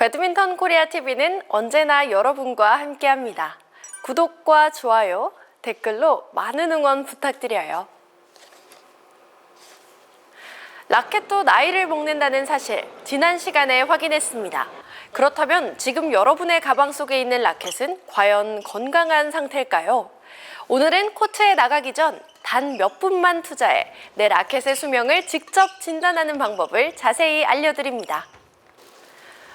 배드민턴 코리아 TV는 언제나 여러분과 함께합니다. 구독과 좋아요, 댓글로 많은 응원 부탁드려요. 라켓도 나이를 먹는다는 사실 지난 시간에 확인했습니다. 그렇다면 지금 여러분의 가방 속에 있는 라켓은 과연 건강한 상태일까요? 오늘은 코트에 나가기 전 단 몇 분만 투자해 내 라켓의 수명을 직접 진단하는 방법을 자세히 알려드립니다.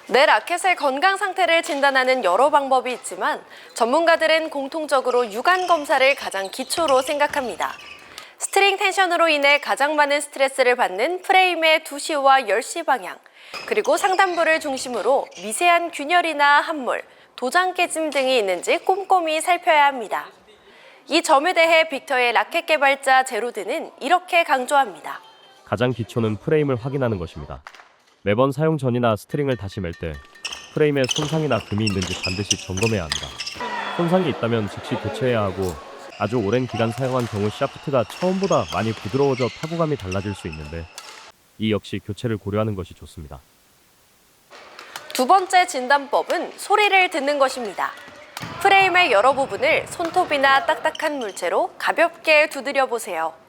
내 라켓의 건강 상태를 진단하는 여러 방법이 있지만 전문가들은 공통적으로 유관 검사를 가장 기초로 생각합니다. 스트링 텐션으로 인해 가장 많은 스트레스를 받는 프레임의 2시와 10시 방향, 그리고 상단부를 중심으로 미세한 균열이나 함몰, 도장 깨짐 등이 있는지 꼼꼼히 살펴야 합니다. 이 점에 대해 빅터의 라켓 개발자 제로드는 이렇게 강조합니다. 가장 기초는 프레임을 확인하는 것입니다. 매번 사용 전이나 스트링을 다시 맬때 프레임에 손상이나 금이 있는지 반드시 점검해야 합니다. 손상이 있다면 즉시 교체해야 하고 아주 오랜 기간 사용한 경우 샤프트가 처음보다 많이 부드러워져 타구감이 달라질 수 있는데 이 역시 교체를 고려하는 것이 좋습니다. 두 번째 진단법은 소리를 듣는 것입니다. 프레임의 여러 부분을 손톱이나 딱딱한 물체로 가볍게 두드려 보세요.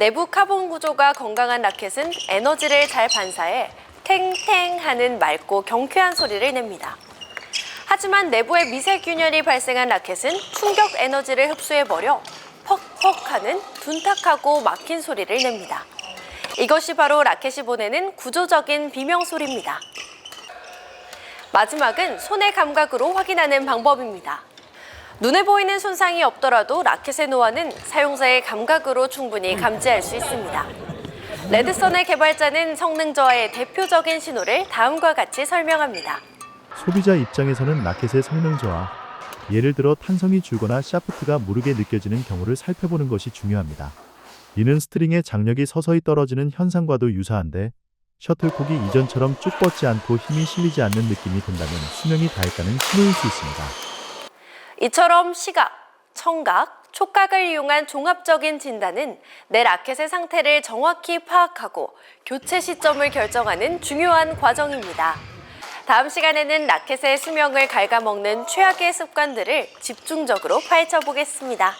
내부 카본 구조가 건강한 라켓은 에너지를 잘 반사해 탱탱 하는 맑고 경쾌한 소리를 냅니다. 하지만 내부에 미세균열이 발생한 라켓은 충격 에너지를 흡수해버려 퍽퍽 하는 둔탁하고 막힌 소리를 냅니다. 이것이 바로 라켓이 보내는 구조적인 비명 소리입니다. 마지막은 손의 감각으로 확인하는 방법입니다. 눈에 보이는 손상이 없더라도 라켓의 노화는 사용자의 감각으로 충분히 감지할 수 있습니다. 레드선의 개발자는 성능 저하의 대표적인 신호를 다음과 같이 설명합니다. 소비자 입장에서는 라켓의 성능 저하, 예를 들어 탄성이 줄거나 샤프트가 무르게 느껴지는 경우를 살펴보는 것이 중요합니다. 이는 스트링의 장력이 서서히 떨어지는 현상과도 유사한데 셔틀콕이 이전처럼 쭉 뻗지 않고 힘이 실리지 않는 느낌이 든다면 수명이 다했다는 신호일 수 있습니다. 이처럼 시각, 청각, 촉각을 이용한 종합적인 진단은 내 라켓의 상태를 정확히 파악하고 교체 시점을 결정하는 중요한 과정입니다. 다음 시간에는 라켓의 수명을 갉아먹는 최악의 습관들을 집중적으로 파헤쳐 보겠습니다.